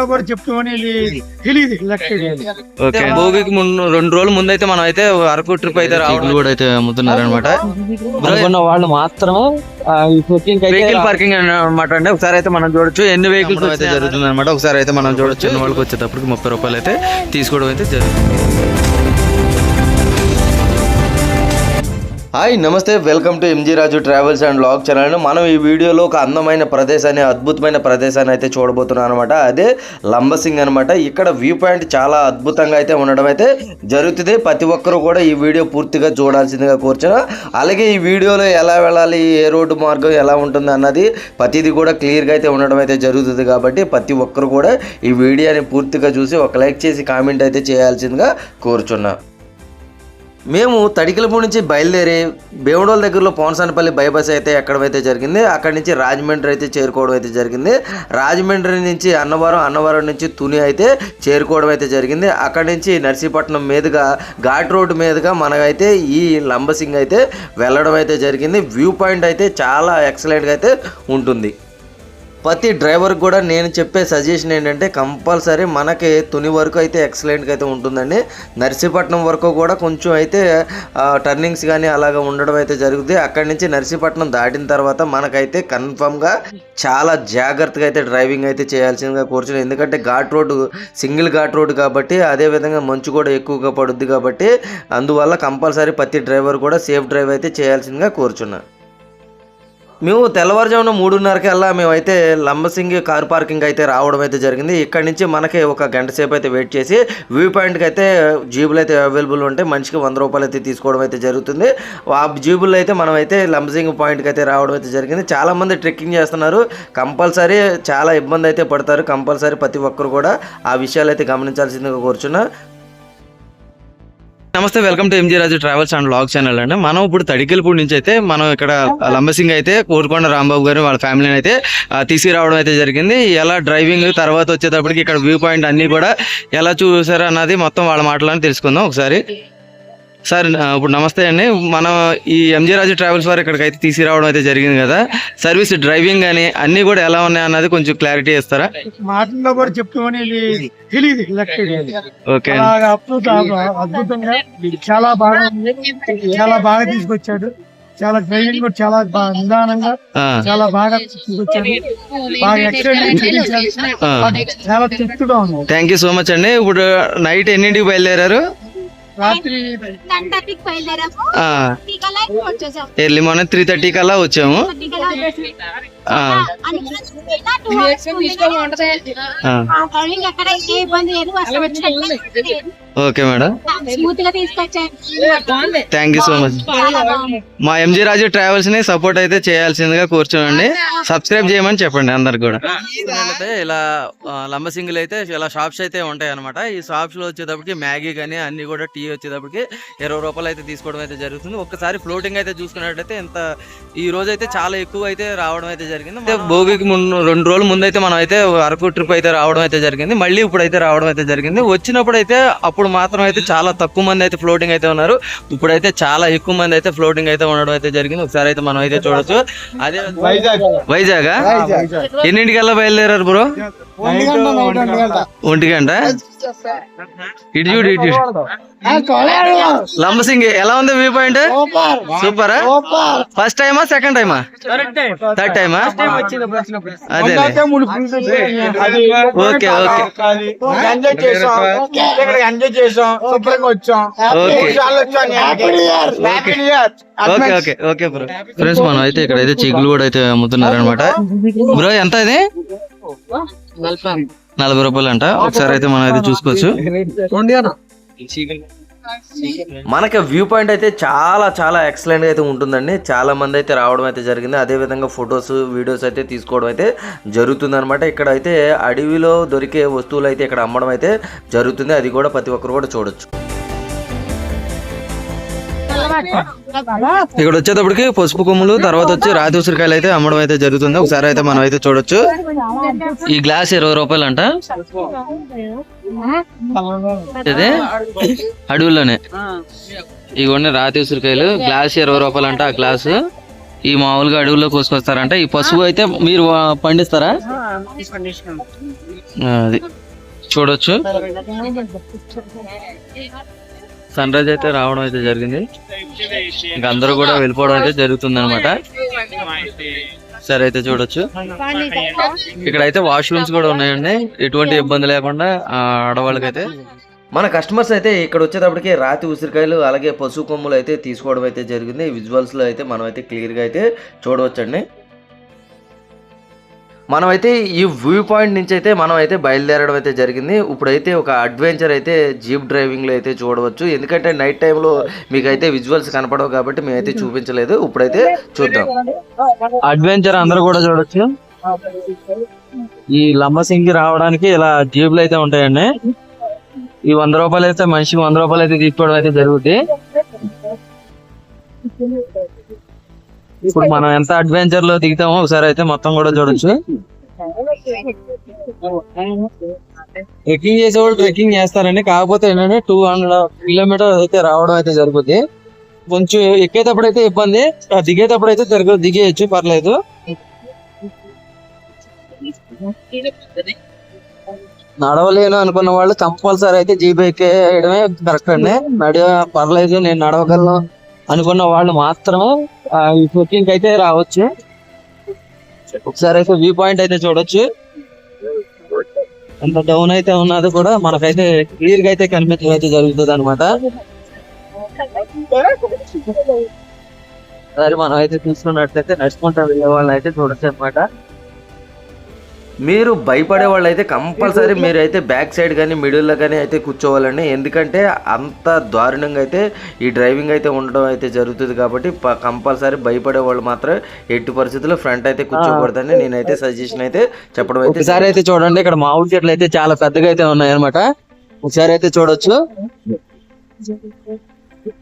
మాటల్లో కూడా చెప్తామని తెలియదు ఓకే. భోగికి ముందు రెండు రోజుల ముందు అయితే మనం అయితే అరకు ట్రిప్ అయితే రావడం కూడా అయితే అమ్ముతున్నారు అనమాట వాళ్ళు మాత్రమే వెహికల్ పార్కింగ్ అనమాట అండి. ఒకసారి అయితే మనం చూడొచ్చు. ఎన్ని వెహికల్స్ అయితే జరుగుతుంది అనమాట ఒకసారి అయితే మనం చూడొచ్చు. ఎన్ని వాళ్ళకి వచ్చేటప్పటికి ముప్పై రూపాయలు అయితే తీసుకోవడం అయితే జరుగుతుంది. హాయ్ నమస్తే. Welcome to M G Raju travels and log channel మనం ఈ వీడియోలో ఒక అందమైన ప్రదేశాన్ని అద్భుతమైన ప్రదేశాన్ని అయితే చూడబోతున్నాం అనమాట అదే లంబసింగ్ అనమాట ఇక్కడ వ్యూ పాయింట్ చాలా అద్భుతంగా అయితే ఉండడం అయితే జరుగుతుంది. ప్రతి ఒక్కరు కూడా ఈ వీడియో పూర్తిగా చూడాల్సిందిగా కూర్చున్న. అలాగే ఈ వీడియోలో ఎలా వెళ్ళాలి ఏ రోడ్డు మార్గం ఎలా ఉంటుంది అన్నది ప్రతిదీ కూడా క్లియర్గా అయితే ఉండడం అయితే జరుగుతుంది కాబట్టి ప్రతి ఒక్కరు కూడా ఈ వీడియోని పూర్తిగా చూసి ఒక లైక్ చేసి కామెంట్ అయితే చేయాల్సిందిగా కోరుచున్నా. మేము తడికలపూడి నుంచి బయలుదేరి భీమడోల దగ్గరలో పోనసానపల్లి బైపాస్ అయితే ఎక్కడమైతే జరిగింది అక్కడి నుంచి రాజమండ్రి అయితే చేరుకోవడం అయితే జరిగింది. రాజమండ్రి నుంచి అన్నవరం అన్నవరం నుంచి తుని అయితే చేరుకోవడం అయితే జరిగింది. అక్కడి నుంచి నర్సీపట్నం మీదుగా ఘాట్ రోడ్ మీదుగా మనకైతే ఈ లంబసింగ్ అయితే వెళ్ళడం అయితే జరిగింది. వ్యూ పాయింట్ అయితే చాలా ఎక్సలెంట్గా అయితే ఉంటుంది. ప్రతి డ్రైవర్ కూడా నేను చెప్పే సజెషన్ ఏంటంటే కంపల్సరీ మనకి తుని వరకు అయితే ఎక్సలెంట్గా అయితే ఉంటుందండి. నర్సీపట్నం వరకు కూడా కొంచెం అయితే టర్నింగ్స్ కానీ అలాగ ఉండడం అయితే జరుగుతుంది అక్కడి నుంచి నర్సీపట్నం దాటిన తర్వాత మనకైతే కన్ఫామ్గా చాలా జాగ్రత్తగా అయితే డ్రైవింగ్ అయితే చేయాల్సిందిగా కోరుచున్నాను. ఎందుకంటే ghat road single ghat road కాబట్టి అదే విధంగా మంచు కూడా ఎక్కువగా పడుద్ది కాబట్టి అందువల్ల కంపల్సరీ ప్రతి డ్రైవర్ కూడా సేఫ్ డ్రైవ్ అయితే చేయాల్సిందిగా కోరుచున్నాను. మేము తెల్లవారుజామున మూడున్నరకల్లా మేమైతే లంబసింగి కార్ పార్కింగ్ అయితే రావడం అయితే జరిగింది. ఇక్కడ నుంచి మనకి ఒక గంట సేపు అయితే వెయిట్ చేసి వ్యూ పాయింట్కి అయితే జీబులు అయితే అవైలబుల్ ఉంటాయి మనిషికి వంద రూపాయలు అయితే తీసుకోవడం అయితే జరుగుతుంది. ఆ జీబుల్లో అయితే మనం అయితే లంబసింగ్ పాయింట్కి అయితే రావడం అయితే జరిగింది. చాలామంది ట్రెక్కింగ్ చేస్తున్నారు. కంపల్సరీ చాలా ఇబ్బంది అయితే పడతారు. కంపల్సరీ ప్రతి ఒక్కరు కూడా ఆ విషయాలు అయితే గమనించాల్సిందిగా కూర్చున్నా. నమస్తే welcome to M G Raju travels and log channel అండి. మనం ఇప్పుడు తడికెలపూడి నుంచి అయితే మనం ఇక్కడ లంబసింగ్ అయితే కోరుకొండ రాంబాబు గారు వాళ్ళ ఫ్యామిలీని అయితే తీసుకురావడం అయితే జరిగింది. ఎలా డ్రైవింగ్ తర్వాత వచ్చేటప్పటికి ఇక్కడ వ్యూ పాయింట్ అన్ని కూడా ఎలా చూసారు అన్నది మొత్తం వాళ్ళ మాటలను తెలుసుకుందాం ఒకసారి. సార్ ఇప్పుడు నమస్తే అండి. మనం ఈ ఎంజీ రాజు ట్రావెల్స్ వారు ఇక్కడికి అయితే తీసుకురావడం అయితే జరిగింది కదా. సర్వీస్ డ్రైవింగ్ కానీ అన్ని కూడా ఎలా ఉన్నాయి అన్నది కొంచెం క్లారిటీ ఇస్తారా? మాటల్లో కూడా చెప్తామని తెలియదు ఓకే. అద్భుతంగా చాలా బాగా. చాలా బాగా తీసుకొచ్చాడు. చాలా డ్రైవింగ్ కూడా చాలా బాగా నిదానంగా చాలా బాగా. చాలా తృప్తిగా ఉంది. థ్యాంక్ యూ సో మచ్ అండి. ఇప్పుడు నైట్ ఎన్నింటికి బయలుదేరారు? రాత్రి ఎర్లీ మార్నింగ్ త్రీ థర్టీ కల్లా వచ్చాము. Okay madam. Thank you so much మా ఎంజీ రాజు ట్రావెల్స్ని సపోర్ట్ అయితే చేయాల్సిందిగా కూర్చోండి సబ్స్క్రైబ్ చేయమని చెప్పండి అందరికి కూడా. ఇలా లంబసింగులు అయితే ఇలా షాప్స్ అయితే ఉంటాయి అనమాట ఈ షాప్స్లో వచ్చేటప్పటికి మ్యాగీ కానీ అన్ని కూడా టీ వచ్చేటప్పటికి ఇరవై రూపాయలు అయితే తీసుకోవడం అయితే జరుగుతుంది. ఒక్కసారి ఫ్లోటింగ్ అయితే చూసుకున్నట్లయితే ఎంత ఈ రోజు అయితే చాలా ఎక్కువ అయితే రావడం అయితే జరిగింది. అయితే భోగికి ముందు రెండు రోజుల ముందు అయితే మనం అయితే అరకు ట్రిప్ అయితే రావడం అయితే జరిగింది. మళ్ళీ ఇప్పుడు అయితే రావడం అయితే జరిగింది. వచ్చినప్పుడు అయితే అప్పుడు మాత్రం అయితే చాలా తక్కువ మంది అయితే ఫ్లోటింగ్ అయితే ఉన్నారు. ఇప్పుడైతే చాలా ఎక్కువ మంది అయితే ఫ్లోటింగ్ అయితే ఉండడం అయితే జరిగింది. ఒకసారి అయితే మనం అయితే చూడొచ్చు. అదే వైజాగ్. ఎన్నింటికల్లా బయలుదేరారు బ్రో? ఒంటి గంట? ఇటు చూడు ఇటు చూడు. లంబసింగి ఎలా ఉంది వ్యూ పాయింట్? సూపర్. ఫస్ట్ టైమా సెకండ్ టైమా థర్డ్ టైమా అదే ఓకే. ఓకే. ఎంజాయ్ చేసాం. ఇక్కడ ఎంజాయ్ చేసాం. శుభ్రంగా వచ్చాం. ఓకే మూడు సార్లు వచ్చాం happy new year okay okay okay bro friends మనం అయితే ఇక్కడ అయితే చిగులు కూడా అయితే అమ్ముతున్నారు అనమాట బ్రో ఎంత ఇది నలభై రూపాయలు అంట ఒకసారి అయితే మనం అయితే చూసుకోవచ్చు. మనకి వ్యూ పాయింట్ అయితే చాలా చాలా ఎక్సలెంట్ అయితే ఉంటుందండి. చాలా మంది అయితే రావడం అయితే జరిగింది. అదే విధంగా ఫొటోస్ వీడియోస్ అయితే తీసుకోవడం అయితే జరుగుతుంది అనమాట ఇక్కడ అయితే అడవిలో దొరికే వస్తువులు అయితే ఇక్కడ అమ్మడం అయితే జరుగుతుంది. అది కూడా ప్రతి ఒక్కరు కూడా చూడొచ్చు. ఇక్కడ వచ్చేటప్పటికి పసుపు కొమ్ములు తర్వాత వచ్చి రాతి ఉసిరికాయలు అయితే అమ్మడం అయితే జరుగుతుంది. ఒకసారి అయితే మనం అయితే చూడొచ్చు. ఈ గ్లాస్ ఇరవై రూపాయలు అంట ఇది అడవుల్లోనే. ఇవన్నీ రాతి ఉసిరికాయలు. గ్లాస్ ఇరవై రూపాయలు అంట ఆ గ్లాసు. ఈ మామూలుగా అడవుల్లో కోసుకొస్తారంట. ఈ పసుపు అయితే మీరు పండిస్తారా? అది. చూడొచ్చు. సన్ రైజ్ అయితే రావడం అయితే జరిగింది. ఇంకా అందరూ కూడా వెళ్ళిపోవడం అయితే జరుగుతుంది అనమాట సరే అయితే చూడొచ్చు. ఇక్కడ అయితే వాష్రూమ్స్ కూడా ఉన్నాయండి. ఎటువంటి ఇబ్బంది లేకుండా ఆడవాళ్ళకైతే. మన కస్టమర్స్ అయితే ఇక్కడ వచ్చేటప్పటికి రాతి ఉసిరికాయలు అలాగే పశు కొమ్ములు అయితే తీసుకోవడం అయితే జరిగింది. విజువల్స్లో అయితే మనం అయితే క్లియర్గా అయితే చూడవచ్చండి. మనం అయితే ఈ వ్యూ పాయింట్ నుంచి అయితే మనం అయితే బయలుదేరడం అయితే జరిగింది. ఇప్పుడైతే ఒక అడ్వెంచర్ అయితే జీప్ డ్రైవింగ్లో అయితే చూడవచ్చు. ఎందుకంటే నైట్ టైంలో మీకు అయితే విజువల్స్ కనపడవు కాబట్టి మేమైతే చూపించలేదు. ఇప్పుడైతే చూద్దాం. అడ్వెంచర్ అందరూ కూడా చూడొచ్చు. ఈ లంబసింగి రావడానికి ఇలా జీపులు అయితే ఉంటాయండి. ఈ వంద రూపాయలు అయితే మనిషికి వంద రూపాయలు అయితే తీసుకోవడం అయితే జరుగుతుంది ఇప్పుడు మనం ఎంత అడ్వెంచర్లో దిగుతామో ఒకసారి అయితే మొత్తం కూడా చూడొచ్చు. ట్రెక్కింగ్ చేసేవాళ్ళు ట్రెక్కింగ్ చేస్తారండి. కాకపోతే ఏంటంటే టూ హండ్రెడ్ కిలోమీటర్ అయితే రావడం అయితే జరుగుతుంది కొంచెం ఎక్కేటప్పుడు అయితే ఇబ్బంది. దిగేటప్పుడు అయితే తిరగ దిగేయచ్చు పర్లేదు. నడవలేను అనుకున్న వాళ్ళు కంపల్సరీ అయితే జీప్ ఎక్కేయడమే కరెక్ట్ అండి. నడివ పర్లేదు నేను నడవగలను. అనుకున్న వాళ్ళు మాత్రం ఈ ట్రెక్కింగ్ అయితే రావచ్చు. ఒకసారి అయితే వ్యూ పాయింట్ అయితే చూడొచ్చు. ఎంత డౌన్ అయితే ఉన్నది కూడా మనకైతే క్లియర్గా అయితే కనిపించడం అయితే జరుగుతుంది అనమాట సరే మనం అయితే చూసుకున్నట్లయితే నడుచుకుంటా వెళ్ళే వాళ్ళని అయితే చూడొచ్చు అనమాట మీరు భయపడే వాళ్ళు అయితే కంపల్సరీ మీరు అయితే బ్యాక్ సైడ్ కానీ మిడిల్లో కానీ అయితే కూర్చోవాలండి. ఎందుకంటే అంత దారుణంగా అయితే ఈ డ్రైవింగ్ అయితే ఉండడం అయితే జరుగుతుంది కాబట్టి కంపల్సరీ భయపడే వాళ్ళు మాత్రం ఎట్టి పరిస్థితుల్లో ఫ్రంట్ అయితే కూర్చోకూడదని నేనైతే సజెషన్ అయితే చెప్పడం అయితే ఒకసారి అయితే చూడండి ఇక్కడ మామిడి చెట్లు అయితే చాలా పెద్దగా అయితే ఉన్నాయి అనమాట ఒకసారి అయితే చూడొచ్చు.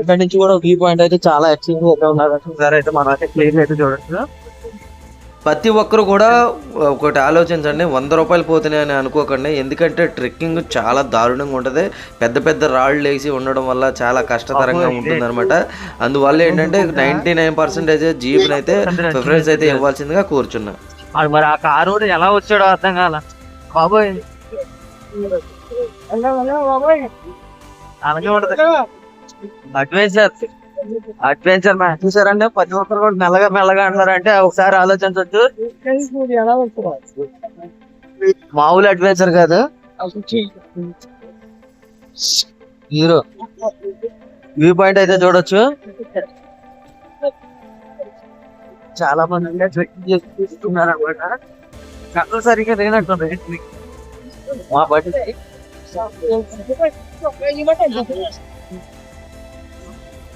ఇక్కడ నుంచి కూడా వ్యూ పాయింట్ అయితే చాలా ఎక్సలెంట్ అయితే ఉన్నారు ఒకసారి అయితే మనం అయితే క్లియర్ అయితే చూడొచ్చు. ప్రతి ఒక్కరు కూడా ఒకటి ఆలోచించండి వంద రూపాయలు పోతున్నాయి అని అనుకోకండి. ఎందుకంటే ట్రెక్కింగ్ చాలా దారుణంగా ఉంటుంది. పెద్ద పెద్ద రాళ్ళు వేసి ఉండడం వల్ల చాలా కష్టతరంగా ఉంటుంది అనమాట అందువల్ల ఏంటంటే నైన్టీ నైన్ పర్సెంటేజ్ జీప్ని అయితే ప్రిఫరెన్స్ అయితే ఇవ్వాల్సిందిగా కూర్చున్నా. అది మరి ఆ కారు ఎలా వచ్చాడో అర్థం కాల. బాబోయ్. అలాగే ఉంటది. అడ్వెంచర్ అడ్వెంచర్ మ్యాచ్ చూసారంటే ప్రతి ఒక్కరు కూడా మెల్లగా మెల్లగా అంటారంటే ఒకసారి ఆలోచించవచ్చు మామూలు అడ్వెంచర్ కాదు. హీరో వ్యూ పాయింట్ అయితే చూడొచ్చు. చాలా మంది అంటే ట్రెక్కింగ్ చేసి తీసుకున్నారు అనమాట కళ్ళు సరిగ్గా లేనట్టుంది మా బట్టి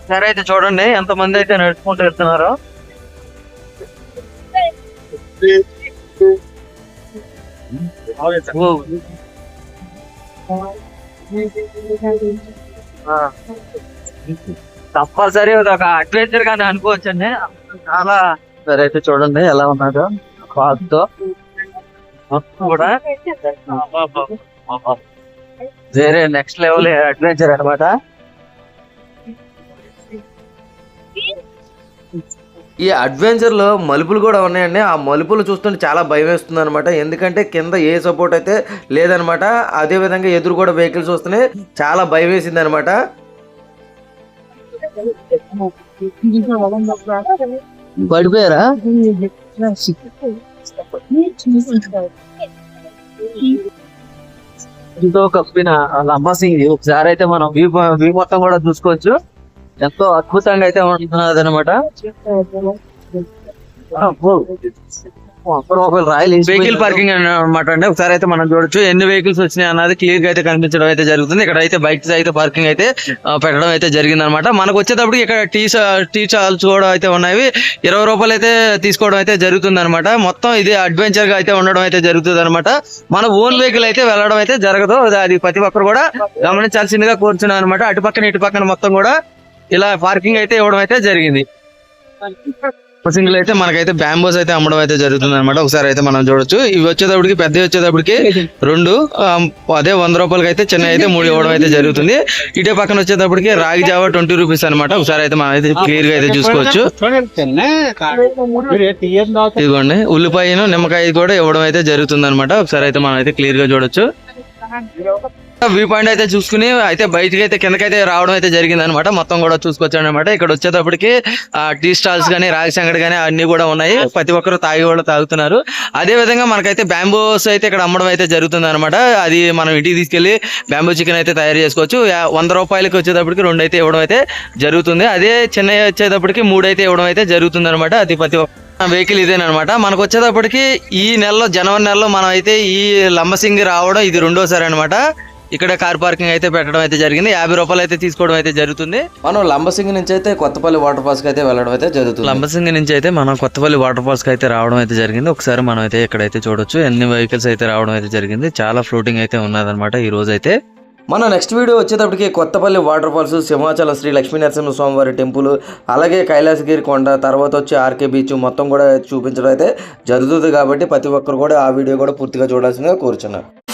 సరే అయితే చూడండి ఎంత మంది అయితే నడుచుకుంటూ వెళ్తున్నారో. ఇది ఒక అడ్వెంచర్ గానే అనుకోవచ్చండి. చాలా సరే అయితే చూడండి ఎలా ఉన్నారో కాదుతో మొత్తం కూడా వేరే నెక్స్ట్ లెవెల్ అడ్వెంచర్ అన్నమాట. ఈ అడ్వెంచర్లో మలుపులు కూడా ఉన్నాయండి. ఆ మలుపులు చూస్తుంటే చాలా భయం వేస్తుంది అనమాట ఎందుకంటే కింద ఏ సపోర్ట్ అయితే లేదనమాట అదే విధంగా ఎదురు కూడా వెహికల్స్ వస్తున్నాయి. చాలా భయం వేసింది అనమాట పడిపోయారా ఎంతో కప్పిన లంబాసింగ్. ఒకసారి అయితే మనం వ్యూ వ్యూ మొత్తం కూడా చూసుకోవచ్చు. ఎంతో అద్భుతంగా అయితే ఉంటున్నది అనమాట వెహికల్ పార్కింగ్ అనమాట అండి. ఒకసారి అయితే మనం చూడొచ్చు. ఎన్ని వెహికల్స్ వచ్చినాయి అన్నది క్లియర్గా అయితే కనిపించడం అయితే జరుగుతుంది. ఇక్కడ అయితే బైక్స్ అయితే పార్కింగ్ అయితే పెట్టడం అయితే జరిగింది అనమాట మనకు వచ్చేటప్పుడు ఇక్కడ టీ టీ స్టాల్స్ కూడా అయితే ఉన్నాయి. ఇరవై రూపాయలు అయితే తీసుకోవడం అయితే జరుగుతుంది అనమాట మొత్తం ఇది అడ్వెంచర్గా అయితే ఉండడం అయితే జరుగుతుంది అనమాట మన ఓన్ వెహికల్ అయితే వెళ్ళడం అయితే జరగదు. అది- ప్రతి ఒక్కరు కూడా గమనించాల్సిందిగా కోరుచున్నాను అనమాట అటు పక్కన ఇటు పక్కన మొత్తం కూడా ఇలా పార్కింగ్ అయితే ఇవ్వడం అయితే జరిగింది. సింగిల్ అయితే మనకైతే బ్యాంబోస్ అయితే అమ్మడం అయితే జరుగుతుంది అనమాట ఒకసారి అయితే మనం చూడొచ్చు. ఇవి వచ్చేటప్పటికి పెద్ద వచ్చేటప్పటికి రెండు అదే వంద రూపాయలకి అయితే చిన్న అయితే మూడు ఇవ్వడం అయితే జరుగుతుంది. ఇటే పక్కన వచ్చేటప్పటికి రాగి జావా ట్వంటీ రూపీస్ అనమాట ఒకసారి అయితే మనం అయితే క్లియర్గా అయితే చూసుకోవచ్చు. ఇదిగోండి ఉల్లిపాయను నిమ్మకాయ కూడా ఇవ్వడం అయితే జరుగుతుంది అనమాట ఒకసారి అయితే మనం అయితే క్లియర్గా చూడొచ్చు. వ్యూ పాయింట్ అయితే చూసుకుని అయితే బయటకి అయితే కిందకైతే రావడం అయితే జరిగింది అనమాట మొత్తం కూడా చూసుకొచ్చాను అనమాట ఇక్కడ వచ్చేటప్పటికి టీ స్టాల్స్ కానీ రాగి సంగడి కానీ అన్ని కూడా ఉన్నాయి. ప్రతి ఒక్కరు తాగి కూడా తాగుతున్నారు. అదే విధంగా మనకైతే బ్యాంబోస్ అయితే ఇక్కడ అమ్మడం అయితే జరుగుతుంది అనమాట అది మనం ఇంటికి తీసుకెళ్ళి బ్యాంబో చికెన్ అయితే తయారు చేసుకోవచ్చు. వంద రూపాయలకి వచ్చేటప్పటికి రెండు అయితే ఇవ్వడం అయితే జరుగుతుంది. అదే చెన్నై వచ్చేటప్పటికి మూడు అయితే ఇవ్వడం అయితే జరుగుతుంది అనమాట అది ప్రతి ఒక్క వెహికల్ ఇదేనమాట మనకు వచ్చేటప్పటికి ఈ నెలలో జనవరి నెలలో మనం అయితే ఈ లంబసింగి రావడం ఇది రెండోసారి అనమాట ఇక్కడ కార్ పార్కింగ్ అయితే పెట్టడం అయితే జరిగింది. యాభై రూపాయలు అయితే తీసుకోవడం అయితే జరుగుతుంది. మనం లంబసింగి నుంచి అయితే కొత్తపల్లి వాటర్ ఫాల్స్కి అయితే వెళ్ళడం అయితే జరుగుతుంది. లంబసింగి నుంచి అయితే మనం కొత్తపల్లి వాటర్ ఫాల్స్కి అయితే రావడం అయితే జరిగింది. ఒకసారి మనం అయితే ఇక్కడైతే చూడొచ్చు. ఎన్ని వెహికల్స్ అయితే రావడం అయితే జరిగింది. చాలా ఫ్లోటింగ్ అయితే ఉన్నదన్నమాట ఈ రోజు అయితే. మన నెక్స్ట్ వీడియో వచ్చేటప్పటికి కొత్తపల్లి వాటర్ ఫాల్స్ సింహాచలం శ్రీ లక్ష్మీ నరసింహ స్వామివారి టెంపుల్ అలాగే కైలాసగిరి కొండ తర్వాత వచ్చి ఆర్కే బీచ్ మొత్తం కూడా చూపించడం అయితే జరుగుతుంది కాబట్టి ప్రతి ఒక్కరు కూడా ఆ వీడియో కూడా పూర్తిగా చూడాల్సిందిగా కోరుచున్నారు